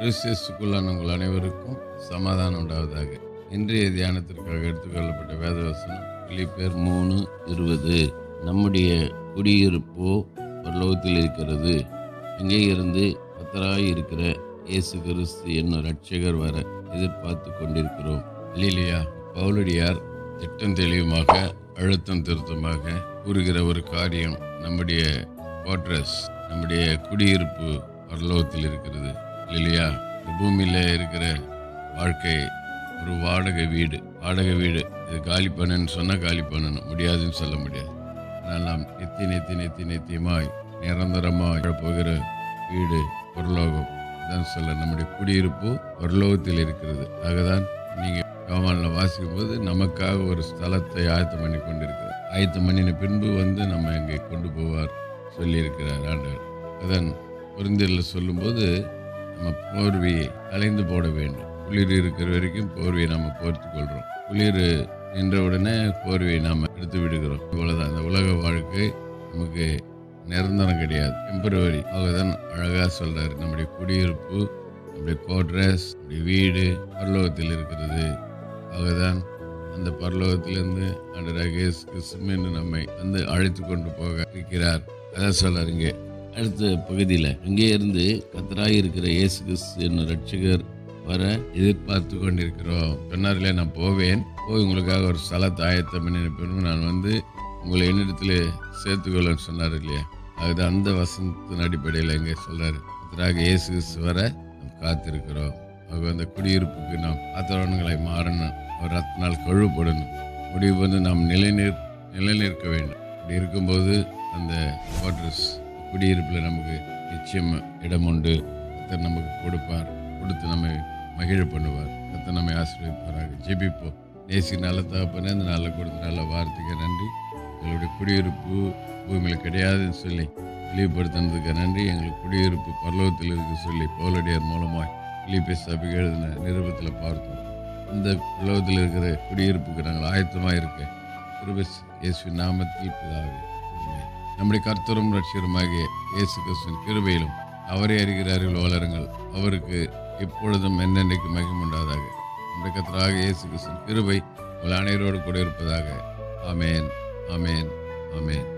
கிறிஸ்துக்குள்ளான உங்கள் அனைவருக்கும் சமாதானம் உண்டாவதாக. இன்றைய தியானத்திற்காக எடுத்துக்கொள்ளப்பட்ட வேதவசனம் பிலிப்பேர் மூணு இருபது. நம்முடைய குடியிருப்போ பரலோகத்தில் இருக்கிறது. அங்கே இருந்து கத்தராய் இருக்கிற இயேசு கிறிஸ்து என்னும் ரட்சகர் வர எதிர்பார்த்து கொண்டிருக்கிறோம். இல்லையா பவுலடியார் திட்டம் தெளிவுமாக அழுத்தம் திருத்தமாக கூறுகிற ஒரு காரியம் நம்முடைய குவாட்ரஸ் நம்முடைய குடியிருப்பு பரலோகத்தில் இருக்கிறது. இல்லையா இந்த பூமியில் இருக்கிற வாழ்க்கை ஒரு வாடகை வீடு. வாடகை வீடு. இது காலி பண்ணுன்னு சொன்னால் காலி பண்ணணும். முடியாதுன்னு சொல்ல முடியாது. ஆனால் நாம் நெத்தி நெத்தி நெத்தி நெத்தியமாய் நிரந்தரமாக போகிற வீடு பொருளோகம். தான் சொல்ல நம்முடைய குடியிருப்பு பரலோகத்தில் இருக்கிறது. ஆகதான் நீங்கள் யோவானில் வாசிக்கும் போது நமக்காக ஒரு ஸ்தலத்தை ஆயத்தம் பண்ணி கொண்டிருக்கிறார். ஆயத்தம் பண்ணின பின்பு வந்து நம்ம இங்கே கொண்டு போவார் சொல்லியிருக்கிறார் ஆண்டவர். அதன் பொருந்தில் சொல்லும்போது நம்ம போர்வையை கலைந்து போட வேண்டும். குளிர் இருக்கிற வரைக்கும் போர்வையை நம்ம போர்த்து கொள்கிறோம் குளிர் நின்ற உடனே போர்வையை நாம் எடுத்து விடுகிறோம். இவ்வளோதான் இந்த உலக வாழ்க்கை நமக்கு நிரந்தரம் கிடையாது. டெம்பரவரி தான் அழகாக சொல்கிறார் நம்முடைய குடியிருப்பு நம்முடைய கோட்ரஸ் நம்முடைய வீடு பரலோகத்தில் இருக்கிறது. ஆகதான் அந்த பரலோகத்திலேருந்து ஆண்டராக ரகேஷ் கிறிஸ்து நம்மை வந்து அழைத்து கொண்டு போக இருக்கிறார். அதான் சொல்கிறாருங்க அடுத்த பகுதியில் அங்கே இருந்து கத்தராய் இருக்கிற இயேசு கிறிஸ்து என்ன ரட்சகர் வர எதிர்பார்த்து கொண்டிருக்கிறோம். சொன்னார்ல நான் போவேன். போய் உங்களுக்காக ஒரு ஸ்தலத்தை ஆயத்தம் பண்ணின நான் வந்து உங்களை என்னிடத்தில் சேர்த்துக்கொள்ளன்னு சொன்னார் இல்லையா? அது அந்த வசனத்தின் அடிப்படையில் இங்கே சொல்கிறாரு கத்தராக இயேசு கிறிஸ்து வர நாம் காத்திருக்கிறோம். அவங்க அந்த குடியிருப்புக்கு நாம் பாத்திரவன்களை மாறணும். ஒரு ரத்தினால் நாள் கழுவப்படணும். முடிவு வந்து நாம் நிலைநிற் நிலைநிற்க வேண்டும். அப்படி இருக்கும்போது அந்த குவார்டர்ஸ் குடியிருப்பில் நமக்கு நிச்சயம் இடம் உண்டு. கத்தர் நமக்கு கொடுப்பார். கொடுத்து நம்மை மகிழ பண்ணுவார். கத்தர் நம்மை ஆசீர்வதிப்பாராக. ஜெபிப்போம். நேசி நல்ல தகப்பனே இந்த நல்ல கொடுத்த நல்ல வார்த்தைக்கு நன்றி. எங்களுடைய குடியிருப்பு பூமியில் கிடையாதுன்னு சொல்லி தெளிவுபடுத்தினதுக்கு நன்றி. எங்களுக்கு குடியிருப்பு பரலோகத்தில் இருக்கு சொல்லி பவுலடியார் மூலமாக பிலிப்பை சபைக்கு எழுதின நிருபத்தில் பார்த்தோம். இந்த பரலோகத்தில் இருக்கிற குடியிருப்புக்கு நாங்கள் ஆயத்தமாக இருக்க கிருபஸ் இயேசு நாமத்தில் பிதாவே. நம்முடைய கர்த்தரும் ரட்சியருமாகிய இயேசு கிறிஸ்துவின் கிருபையிலும் அவரே அறிகிறார்கள் வளருங்கள். அவருக்கு எப்பொழுதும் என்னென்னைக்கு மகிமுண்டாதாக நம்முடைய கர்த்தராக இயேசு கிறிஸ்துவின் கிருபை உங்கள் அனைவரோடு கூட இருப்பதாக. அமேன் அமேன் அமேன்